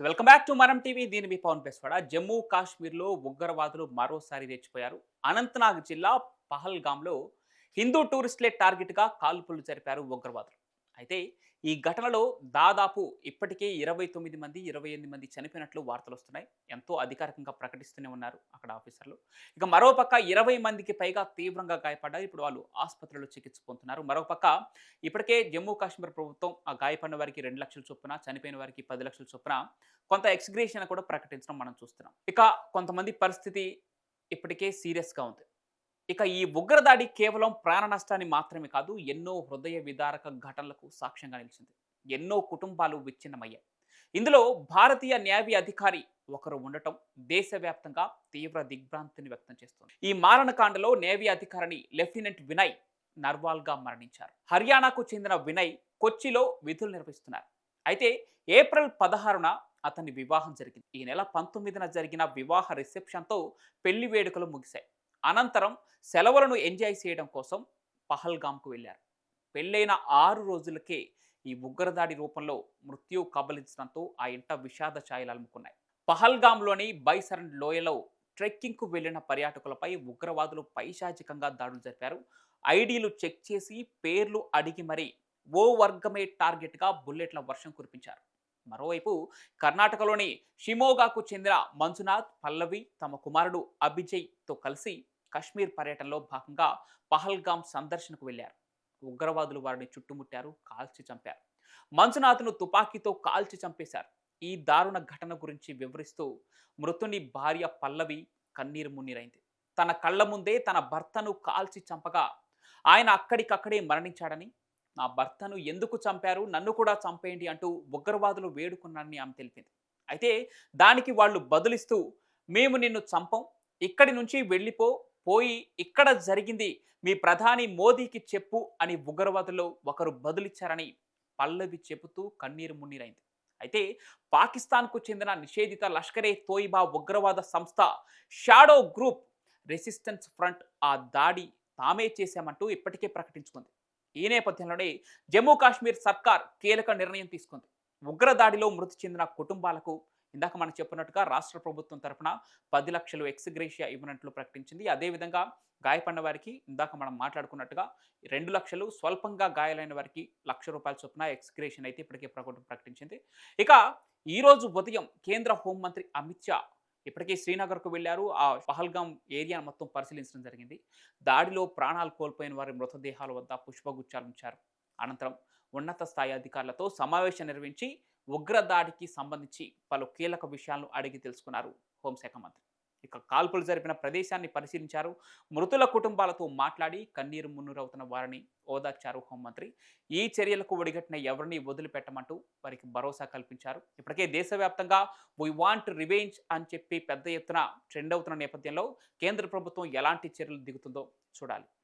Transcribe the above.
So welcome back to Manam TV దీని మీ పవన్ పేస్వాడ జమ్మూ కాశ్మీర్లో ఉగ్రవాదులు మరోసారి రెచ్చిపోయారు. అనంతనాగ్ జిల్లా పహల్గామ్లో హిందూ టూరిస్టులే టార్గెట్గా కాల్పులు జరిపారు ఉగ్రవాదులు. అయితే ఈ ఘటనలో దాదాపు ఇప్పటికే ఇరవై తొమ్మిది మంది ఇరవై ఎనిమిది మంది చనిపోయినట్లు వార్తలు వస్తున్నాయి. ఎంతో అధికారికంగా ప్రకటిస్తూనే ఉన్నారు అక్కడ ఆఫీసర్లు. ఇక మరోపక్క ఇరవై మందికి పైగా తీవ్రంగా గాయపడ్డారు. ఇప్పుడు వాళ్ళు ఆసుపత్రిలో చికిత్స పొందుతున్నారు. మరోపక్క ఇప్పటికే జమ్మూ కాశ్మీర్ ప్రభుత్వం ఆ గాయపడిన వారికి రెండు లక్షల చొప్పున చనిపోయిన వారికి పది లక్షల చొప్పున కొంత ఎక్స్గ్రేషన్ కూడా ప్రకటించడం మనం చూస్తున్నాం. ఇక కొంతమంది పరిస్థితి ఇప్పటికే సీరియస్గా ఉంది. ఇక ఈ ఉగ్రదాడి కేవలం ప్రాణ నష్టాన్ని మాత్రమే కాదు ఎన్నో హృదయ విదారక ఘటనలకు సాక్ష్యంగా నిలిచింది. ఎన్నో కుటుంబాలు విచ్ఛిన్నమయ్యాయి. ఇందులో భారతీయ న్యాయ అధికారి ఒకరు ఉండటం దేశవ్యాప్తంగా తీవ్ర దిగ్భ్రాంతిని వ్యక్తం చేస్తుంది. ఈ మారణకాండలో నేవీ అధికారిని లెఫ్టినెంట్ వినయ్ నర్వాల్గా మరణించారు. హర్యానాకు చెందిన వినయ్ కొచ్చిలో విధులు నిర్వహిస్తున్నారు. అయితే ఏప్రిల్ పదహారున అతని వివాహం జరిగింది. ఈ నెల పంతొమ్మిదిన జరిగిన వివాహ రిసెప్షన్తో పెళ్ళి వేడుకలు ముగిశాయి. అనంతరం సెలవులను ఎంజాయ్ చేయడం కోసం పహల్గామ్కు వెళ్ళారు. పెళ్ళైన ఆరు రోజులకే ఈ ఉగ్రదాడి రూపంలో మృత్యు కబలించడంతో ఆ ఇంట విషాద ఛాయలు అలుముకున్నాయి. పహల్గామ్లోని బైసరన్ లోయలో ట్రెక్కింగ్కు వెళ్ళిన పర్యాటకులపై ఉగ్రవాదులు పైశాచికంగా దాడులు జరిపారు. ఐడీలు చెక్ చేసి పేర్లు అడిగి మరీ ఓ వర్గమే టార్గెట్గా బుల్లెట్ల వర్షం కురిపించారు. మరోవైపు కర్ణాటకలోని షిమోగాకు చెందిన మంజునాథ్ పల్లవి తమ కుమారుడు అభిజయ్తో కలిసి కశ్మీర్ పర్యటనలో భాగంగా పహల్గాం సందర్శనకు వెళ్ళారు ఉగ్రవాదులు వారిని చుట్టుముట్టారు కాల్చి చంపారు. మంజునాథ్ను తుపాకీతో కాల్చి చంపేశారు. ఈ దారుణ ఘటన గురించి వివరిస్తూ మృతుని భార్య పల్లవి కన్నీరు మున్నీరైంది. తన కళ్ళ ముందే తన భర్తను కాల్చి చంపగా ఆయన అక్కడికక్కడే మరణించాడని నా భర్తను ఎందుకు చంపారు? నన్ను కూడా చంపేయండి అంటూ ఉగ్రవాదులు వేడుకున్నారని ఆమె తెలిపింది. అయితే దానికి వాళ్ళు బదులిస్తూ మేము నిన్ను చంపం ఇక్కడి నుంచి వెళ్ళిపో పోయి ఇక్కడ జరిగింది మీ ప్రధాని మోదీకి చెప్పు అని ఉగ్రవాదులు ఒకరు బదులిచ్చారని పల్లవి చెబుతూ కన్నీరు మున్నీరైంది. అయితే పాకిస్తాన్కు చెందిన నిషేధిత లష్కరే తోయిబా ఉగ్రవాద సంస్థ షాడో గ్రూప్ రెసిస్టెన్స్ ఫ్రంట్ ఆ దాడి తామే చేశామంటూ ఇప్పటికే ప్రకటించుకుంది. ఈ నేపథ్యంలోనే జమ్మూ కాశ్మీర్ సర్కార్ కీలక నిర్ణయం తీసుకుంది. ఉగ్రదాడిలో మృతి చెందిన కుటుంబాలకు ఇందాక మనం చెప్పినట్టుగా రాష్ట్ర ప్రభుత్వం తరఫున పది లక్షలు ఎక్స్గ్రేషియా ఇవ్వనట్లు ప్రకటించింది. అదేవిధంగా గాయపడిన వారికి ఇందాక మనం మాట్లాడుకున్నట్టుగా రెండు లక్షలు స్వల్పంగా గాయాలైన వారికి లక్ష రూపాయల చొప్పున ఎక్స్గ్రేషన్ అయితే ఇప్పటికే ప్రభుత్వం ప్రకటించింది. ఇక ఈరోజు ఉదయం కేంద్ర హోంమంత్రి అమిత్ షా ఇప్పటికే శ్రీనగర్కు వెళ్ళారు. ఆ పహల్గాం ఏరియా మొత్తం పరిశీలించడం జరిగింది. దాడిలో ప్రాణాలు కోల్పోయిన వారి మృతదేహాల వద్ద పుష్పగుచ్చాలుంచారు అనంతరం ఉన్నత స్థాయి అధికారులతో సమావేశం నిర్వహించి ఉగ్రదాడికి సంబంధించి పలు కీలక విషయాలను అడిగి తెలుసుకున్నారు హోంశాఖ మంత్రి. ఇక కాల్పులు జరిపిన ప్రదేశాన్ని పరిశీలించారు. మృతుల కుటుంబాలతో మాట్లాడి కన్నీరు మున్నురవుతున్న వారిని ఓదార్చారు హోంమంత్రి. ఈ చర్యలకు ఒడిగట్టిన ఎవరిని వదిలిపెట్టమంటూ వారికి భరోసా కల్పించారు. ఇప్పటికే దేశవ్యాప్తంగా వీ వాంట్ రివెంజ్ అని చెప్పి పెద్ద ఎత్తున ట్రెండ్ అవుతున్న నేపథ్యంలో కేంద్ర ప్రభుత్వం ఎలాంటి చర్యలు దిగుతుందో చూడాలి.